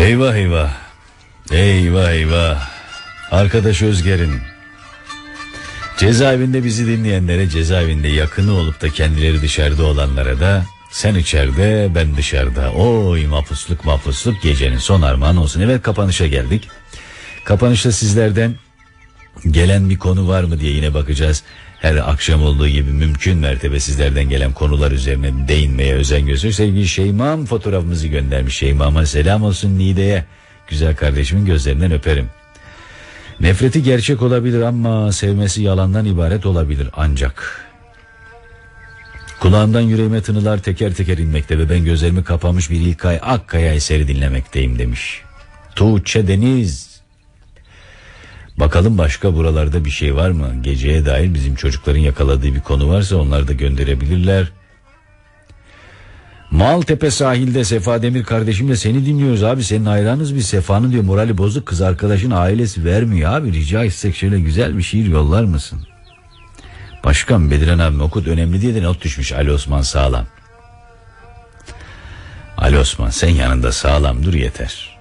Eyvah eyvah. Eyvah eyvah. Arkadaş Özger'in cezaevinde bizi dinleyenlere cezaevinde yakını olup da kendileri dışarıda olanlara da sen içeride ben dışarıda. Oy mapusluk mapusluk gecenin son armağanı olsun. Evet kapanışa geldik. Kapanışta sizlerden gelen bir konu var mı diye yine bakacağız. Her akşam olduğu gibi mümkün mertebe sizlerden gelen konular üzerine değinmeye özen gösteriyor. Sevgili Şeyma'm fotoğrafımızı göndermiş. Şeyma'ma selam olsun Nide'ye. Güzel kardeşimin gözlerinden öperim. Nefreti gerçek olabilir ama sevmesi yalandan ibaret olabilir ancak. Kulağımdan yüreğime tınılar teker teker inmekte ve ben gözlerimi kapamış bir İlkay Akkaya eseri dinlemekteyim demiş. Tuğçe Deniz. Bakalım başka buralarda bir şey var mı? Geceye dair bizim çocukların yakaladığı bir konu varsa onlar da gönderebilirler. Maltepe sahilde Sefa Demir kardeşimle seni dinliyoruz abi. Senin hayranız bir Sefa'nın diyor morali bozuk kız arkadaşın ailesi vermiyor abi. Rica etsek şöyle güzel bir şiir yollar mısın? Başkan Bediren abi okut önemli diye de not düşmüş Ali Osman sağlam. Ali Osman sen yanında sağlam dur yeter.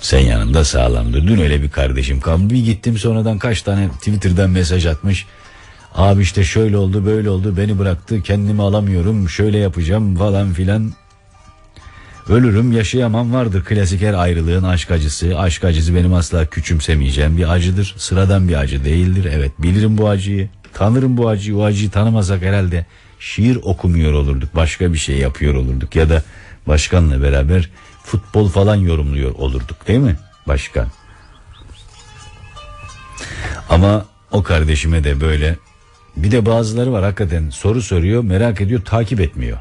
Sen yanında sağlam dur. Dün öyle bir kardeşim kaldı. Bir gittim sonradan kaç tane Twitter'dan mesaj atmış. Abi işte şöyle oldu böyle oldu beni bıraktı kendimi alamıyorum şöyle yapacağım falan filan. Ölürüm yaşayamam vardır klasik her ayrılığın aşk acısı. Aşk acısı benim asla küçümsemeyeceğim bir acıdır. Sıradan bir acı değildir. Evet bilirim bu acıyı. Tanırım bu acıyı. O acıyı tanımasak herhalde şiir okumuyor olurduk. Başka bir şey yapıyor olurduk. Ya da başkanla beraber futbol falan yorumluyor olurduk değil mi başkan? Ama o kardeşime de böyle bir de bazıları var hakikaten soru soruyor merak ediyor takip etmiyor.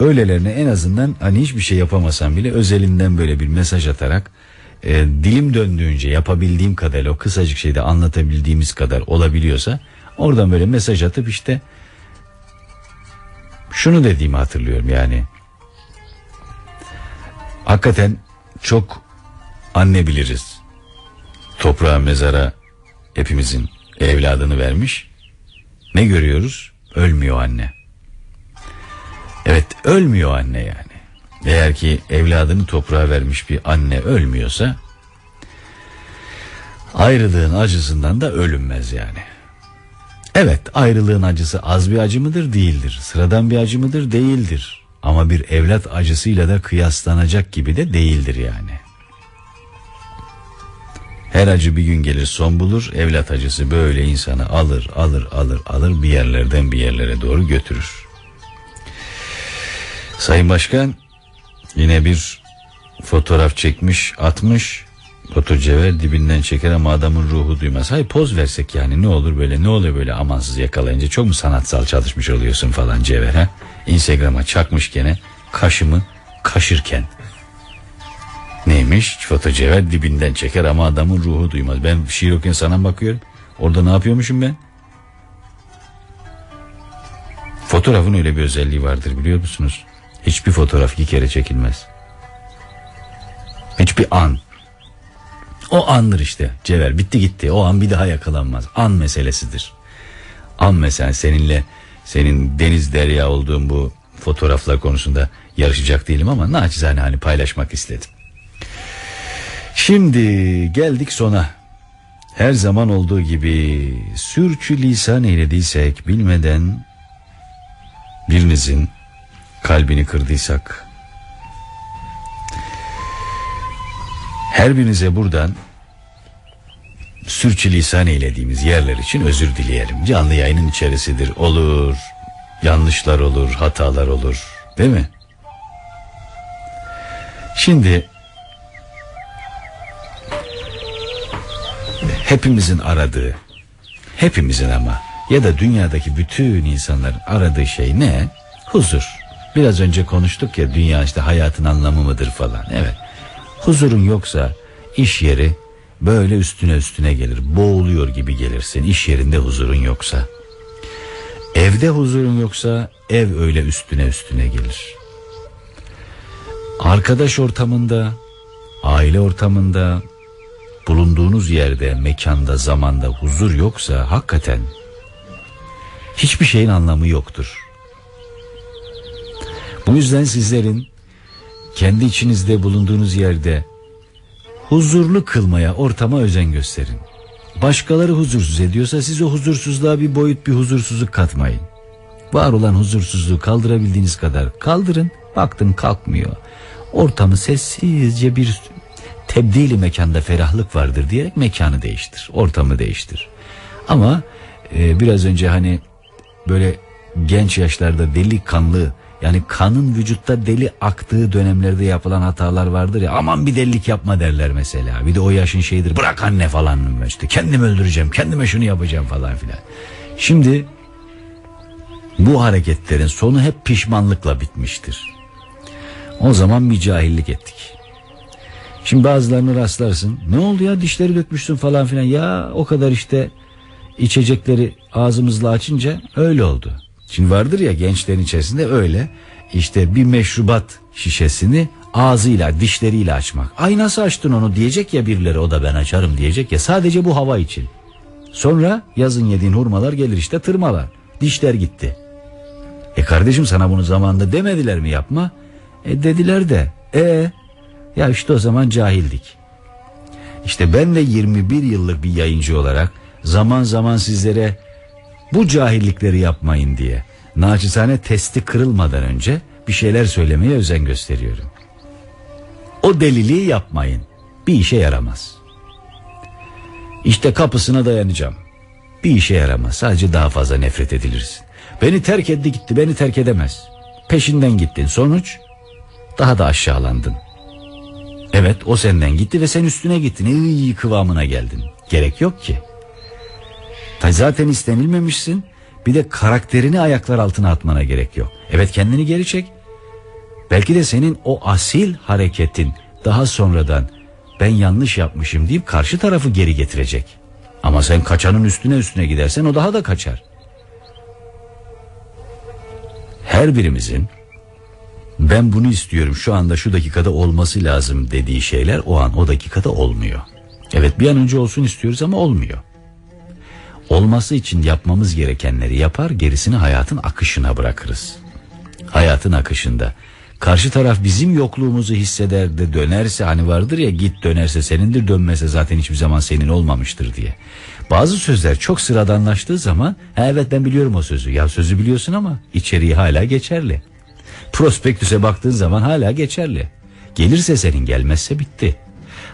Öylelerine en azından hani hiçbir şey yapamasan bile özelinden böyle bir mesaj atarak e, dilim döndüğünce yapabildiğim kadar o kısacık şeyde anlatabildiğimiz kadar olabiliyorsa oradan böyle mesaj atıp işte şunu dediğimi hatırlıyorum yani hakikaten çok anne biliriz. Toprağa mezara hepimizin evladını vermiş. Ne görüyoruz? Ölmüyor anne. Evet ölmüyor anne yani. Eğer ki evladını toprağa vermiş bir anne ölmüyorsa ayrılığın acısından da ölünmez yani. Evet ayrılığın acısı az bir acı mıdır? Değildir. Sıradan bir acı mıdır? Değildir. Ama bir evlat acısıyla da kıyaslanacak gibi de değildir yani. Her acı bir gün gelir son bulur. Evlat acısı böyle insanı alır alır alır alır bir yerlerden bir yerlere doğru götürür. Sayın Başkan Yine bir fotoğraf çekmiş atmış Foto cevher dibinden çeker ama adamın ruhu duymaz. Hayır poz versek yani ne olur böyle ne oluyor böyle amansız yakalayınca çok mu sanatsal çalışmış oluyorsun falan cevher ha? Instagram'a çakmış gene kaşımı kaşırken. Neymiş foto cevher dibinden çeker ama adamın ruhu duymaz. Ben şiir okuyan sana bakıyorum. Orada ne yapıyormuşum ben? Fotoğrafın öyle bir özelliği vardır biliyor musunuz? Hiçbir fotoğraf iki kere çekilmez. Hiçbir an. O andır işte Cevher bitti gitti o an bir daha yakalanmaz. An meselesidir. An mesela seninle senin deniz derya olduğun bu fotoğraflar konusunda yarışacak değilim ama naçizane hani paylaşmak istedim. Şimdi geldik sona. Her zaman olduğu gibi sürçü lisan eylediysek bilmeden birinizin kalbini kırdıysak her birinize buradan sürçülisan eylediğimiz yerler için özür dileyelim. Canlı yayının içerisidir. Olur, yanlışlar olur, hatalar olur. Değil mi? Şimdi hepimizin aradığı, hepimizin ama ya da dünyadaki bütün insanların aradığı şey ne? Huzur. Biraz önce konuştuk ya dünya işte hayatın anlamı mıdır falan. Evet. Huzurun yoksa iş yeri böyle üstüne üstüne gelir. Boğuluyor gibi gelirsin iş yerinde huzurun yoksa. Evde huzurun yoksa ev öyle üstüne üstüne gelir. Arkadaş ortamında, aile ortamında, bulunduğunuz yerde, mekanda, zamanda huzur yoksa hakikaten hiçbir şeyin anlamı yoktur. Bu yüzden sizlerin kendi içinizde bulunduğunuz yerde huzurlu kılmaya ortama özen gösterin. Başkaları huzursuz ediyorsa siz o huzursuzluğa bir boyut bir huzursuzluk katmayın. Var olan huzursuzluğu kaldırabildiğiniz kadar kaldırın. Baktın kalkmıyor. Ortamı sessizce bir tebdili mekanda ferahlık vardır diyerek mekanı değiştir. Ortamı değiştir. Ama e, biraz önce hani böyle genç yaşlarda delikanlı yani kanın vücutta deli aktığı dönemlerde yapılan hatalar vardır ya aman bir delilik yapma derler mesela. Bir de o yaşın şeyidir bırak anne falan işte kendimi öldüreceğim kendime şunu yapacağım falan filan. Şimdi bu hareketlerin sonu hep pişmanlıkla bitmiştir. O zaman bir cahillik ettik. Şimdi bazılarını rastlarsın. Ne oldu ya dişleri dökmüşsün falan filan. Ya o kadar işte içecekleri ağzımızla açınca öyle oldu. Şimdi vardır ya gençlerin içerisinde öyle. İşte bir meşrubat şişesini ağzıyla dişleriyle açmak. Ay nasıl açtın onu diyecek ya birileri o da ben açarım diyecek ya sadece bu hava için. Sonra yazın yediğin hurmalar gelir işte tırmalar. Dişler gitti. E kardeşim sana bunu zamanında demediler mi yapma? E dediler de. E ya işte o zaman cahildik. İşte ben de 21 yıllık bir yayıncı olarak zaman zaman sizlere bu cahillikleri yapmayın diye naçizane testi kırılmadan önce bir şeyler söylemeye özen gösteriyorum. O deliliği yapmayın. Bir işe yaramaz. İşte kapısına dayanacağım. Bir işe yaramaz. Sadece daha fazla nefret edilirsin. Beni terk etti gitti. Beni terk edemez. Peşinden gittin. Sonuç daha da aşağılandın. Evet o senden gitti ve sen üstüne gittin. İyi kıvamına geldin. Gerek yok ki. Zaten istenilmemişsin. Bir de karakterini ayaklar altına atmana gerek yok. Evet kendini geri çek. Belki de senin o asil hareketin daha sonradan ben yanlış yapmışım deyip karşı tarafı geri getirecek. Ama sen kaçanın üstüne üstüne gidersen o daha da kaçar. Her birimizin ben bunu istiyorum şu anda şu dakikada olması lazım dediği şeyler o an o dakikada olmuyor. Evet bir an önce olsun istiyoruz ama olmuyor. Olması için yapmamız gerekenleri yapar gerisini hayatın akışına bırakırız. Hayatın akışında karşı taraf bizim yokluğumuzu hisseder de dönerse hani vardır ya git dönerse senindir dönmese zaten hiçbir zaman senin olmamıştır diye. Bazı sözler çok sıradanlaştığı zaman evet ben biliyorum o sözü ya sözü biliyorsun ama içeriği hala geçerli. Prospektüse baktığın zaman hala geçerli. Gelirse senin gelmezse bitti.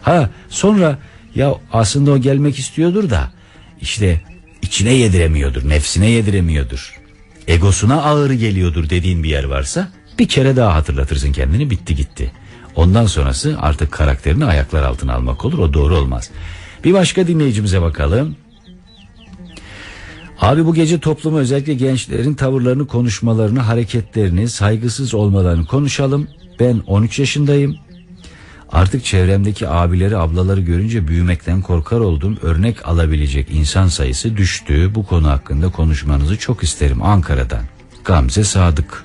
Ha sonra ya aslında o gelmek istiyordur da işte içine yediremiyordur, nefsine yediremiyordur. Egosuna ağır geliyordur dediğin bir yer varsa bir kere daha hatırlatırsın kendini bitti gitti. Ondan sonrası artık karakterini ayaklar altına almak olur o doğru olmaz. Bir başka dinleyicimize bakalım. Abi bu gece toplumu özellikle gençlerin tavırlarını, konuşmalarını, hareketlerini, saygısız olmalarını konuşalım. Ben 13 yaşındayım. Artık çevremdeki abileri, ablaları görünce büyümekten korkar oldum. Örnek alabilecek insan sayısı düştü. Bu konu hakkında konuşmanızı çok isterim Ankara'dan. Gamze Sadık.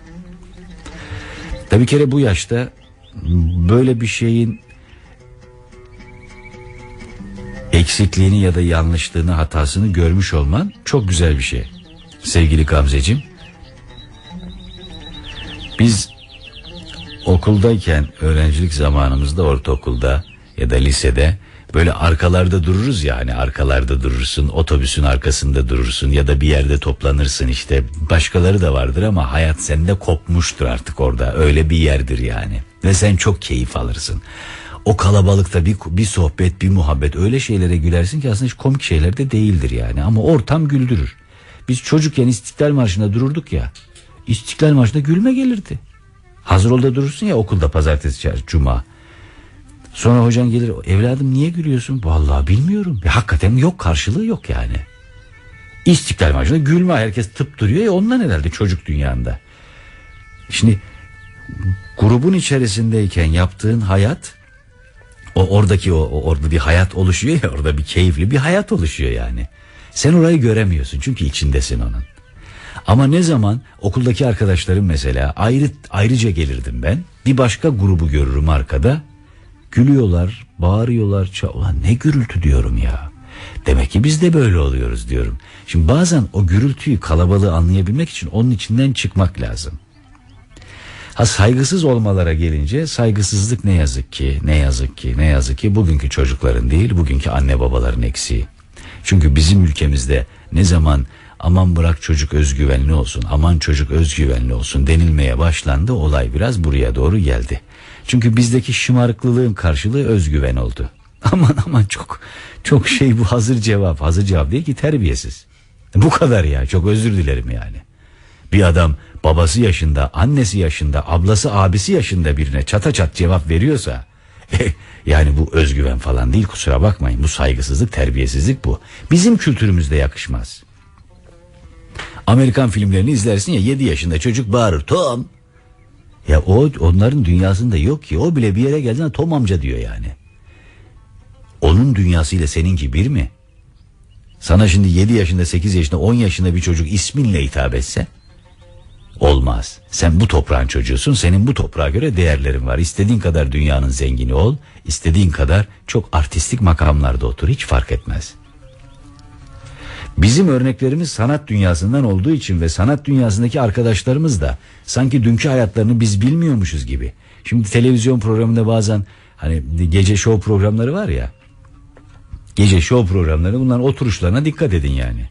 Tabii kere bu yaşta böyle bir şeyin eksikliğini ya da yanlışlığını hatasını görmüş olman çok güzel bir şey. Sevgili Gamzeciğim. Biz okuldayken öğrencilik zamanımızda ortaokulda ya da lisede böyle arkalarda dururuz ya hani arkalarda durursun otobüsün arkasında durursun ya da bir yerde toplanırsın işte başkaları da vardır ama hayat sende kopmuştur artık orada öyle bir yerdir yani ve sen çok keyif alırsın. O kalabalıkta bir, bir sohbet bir muhabbet öyle şeylere gülersin ki aslında hiç komik şeyler de değildir yani ama ortam güldürür. Biz çocukken İstiklal Marşı'nda dururduk ya İstiklal Marşı'nda gülme gelirdi. Hazır ol da durursun ya okulda pazartesi çarşı cuma. Sonra hocan gelir evladım niye gülüyorsun? Vallahi bilmiyorum. Ya, hakikaten yok karşılığı yok yani. İstiklal Marşı'nda gülme herkes tıp duruyor ya ondan herhalde çocuk dünyanda. Şimdi grubun içerisindeyken yaptığın hayat o oradaki o, o orada bir hayat oluşuyor ya orada bir keyifli bir hayat oluşuyor yani. Sen orayı göremiyorsun çünkü içindesin onun. Ama ne zaman okuldaki arkadaşlarım mesela ayrı ayrıca gelirdim ben. Bir başka grubu görürüm arkada. Gülüyorlar, bağırıyorlar. Ulan ne gürültü diyorum ya. Demek ki biz de böyle oluyoruz diyorum. Şimdi bazen o gürültüyü kalabalığı anlayabilmek için onun içinden çıkmak lazım. Ha saygısız olmalara gelince saygısızlık ne yazık ki ne yazık ki ne yazık ki bugünkü çocukların değil bugünkü anne babaların eksiği. Çünkü bizim ülkemizde ne zaman aman bırak çocuk özgüvenli olsun aman çocuk özgüvenli olsun denilmeye başlandı olay biraz buraya doğru geldi. Çünkü bizdeki şımarıklılığın karşılığı özgüven oldu. Aman aman çok çok şey bu hazır cevap hazır cevap değil ki terbiyesiz. Bu kadar ya çok özür dilerim yani. Bir adam babası yaşında, annesi yaşında, ablası, abisi yaşında birine çata çat cevap veriyorsa yani bu özgüven falan değil kusura bakmayın. Bu saygısızlık, terbiyesizlik bu. Bizim kültürümüzde yakışmaz. Amerikan filmlerini izlersin ya 7 yaşında çocuk bağırır Tom. Ya o onların dünyasında yok ki. O bile bir yere geldiğinde Tom amca diyor yani. Onun dünyasıyla seninki bir mi? Sana şimdi 7 yaşında, 8 yaşında, 10 yaşında bir çocuk isminle hitap etse olmaz. Sen bu toprağın çocuğusun. Senin bu toprağa göre değerlerin var. İstediğin kadar dünyanın zengini ol. istediğin kadar çok artistik makamlarda otur. Hiç fark etmez. Bizim örneklerimiz sanat dünyasından olduğu için ve sanat dünyasındaki arkadaşlarımız da sanki dünkü hayatlarını biz bilmiyormuşuz gibi. Şimdi televizyon programında bazen hani gece show programları var ya. Gece show programları bunların oturuşlarına dikkat edin yani.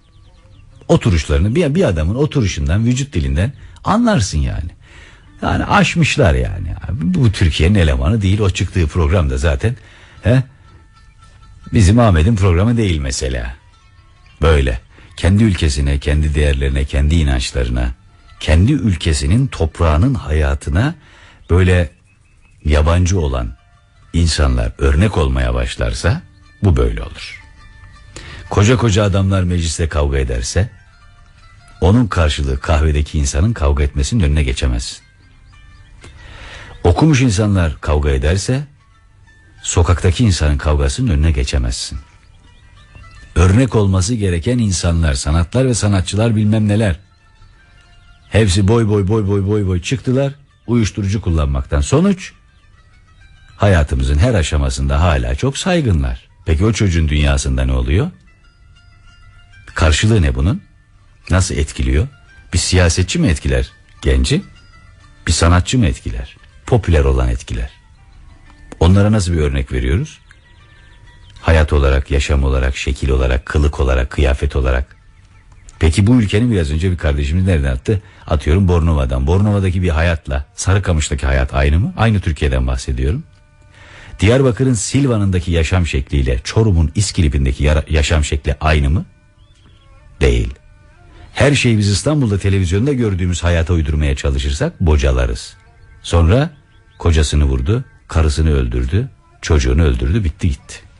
Oturuşlarını bir, bir adamın oturuşundan vücut dilinden anlarsın yani. Yani aşmışlar yani. Bu Türkiye'nin elemanı değil. O çıktığı programda zaten he, bizim Ahmet'in programı değil mesela. Böyle kendi ülkesine, kendi değerlerine, kendi inançlarına, kendi ülkesinin toprağının hayatına böyle yabancı olan insanlar örnek olmaya başlarsa bu böyle olur. Koca koca adamlar mecliste kavga ederse onun karşılığı kahvedeki insanın kavga etmesinin önüne geçemez. Okumuş insanlar kavga ederse sokaktaki insanın kavgasının önüne geçemezsin. Örnek olması gereken insanlar, sanatlar ve sanatçılar bilmem neler. Hepsi boy boy boy boy boy boy çıktılar uyuşturucu kullanmaktan. Sonuç hayatımızın her aşamasında hala çok saygınlar. Peki o çocuğun dünyasında ne oluyor? Karşılığı ne bunun? Nasıl etkiliyor? Bir siyasetçi mi etkiler genci? Bir sanatçı mı etkiler? Popüler olan etkiler. Onlara nasıl bir örnek veriyoruz? Hayat olarak, yaşam olarak, şekil olarak, kılık olarak, kıyafet olarak. Peki bu ülkenin biraz önce bir kardeşimiz nereden attı? Atıyorum Bornova'dan. Bornova'daki bir hayatla Sarıkamış'taki hayat aynı mı? Aynı Türkiye'den bahsediyorum. Diyarbakır'ın Silvan'ındaki yaşam şekliyle Çorum'un İskilip'indeki yaşam şekli aynı mı? Değil. Her şeyi biz İstanbul'da televizyonda gördüğümüz hayata uydurmaya çalışırsak bocalarız. Sonra kocasını vurdu, karısını öldürdü, çocuğunu öldürdü, bitti gitti.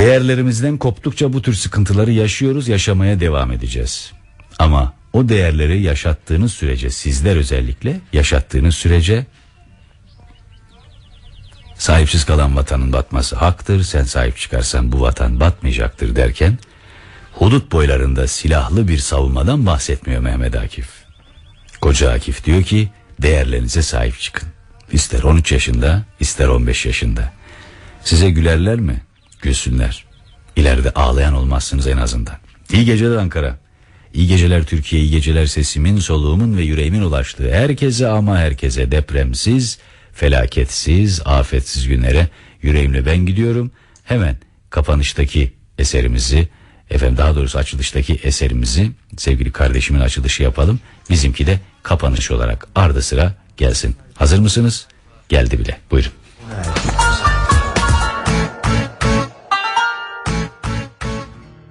Değerlerimizden koptukça bu tür sıkıntıları yaşıyoruz, yaşamaya devam edeceğiz. Ama o değerleri yaşattığınız sürece, sizler özellikle yaşattığınız sürece sahipsiz kalan vatanın batması haktır, sen sahip çıkarsan bu vatan batmayacaktır derken hudut boylarında silahlı bir savunmadan bahsetmiyor Mehmet Akif. Koca Akif diyor ki değerlerinize sahip çıkın. İster 13 yaşında ister 15 yaşında. Size gülerler mi? Gülsünler. İleride ağlayan olmazsınız en azından. İyi geceler Ankara. İyi geceler Türkiye, iyi geceler sesimin, soluğumun ve yüreğimin ulaştığı herkese ama herkese depremsiz, felaketsiz, afetsiz günlere yüreğimle ben gidiyorum. Hemen kapanıştaki eserimizi Efendim daha doğrusu açılıştaki eserimizi sevgili kardeşimin açılışı yapalım. Bizimki de kapanış olarak ardı sıra gelsin. Hazır mısınız? Geldi bile. Buyurun.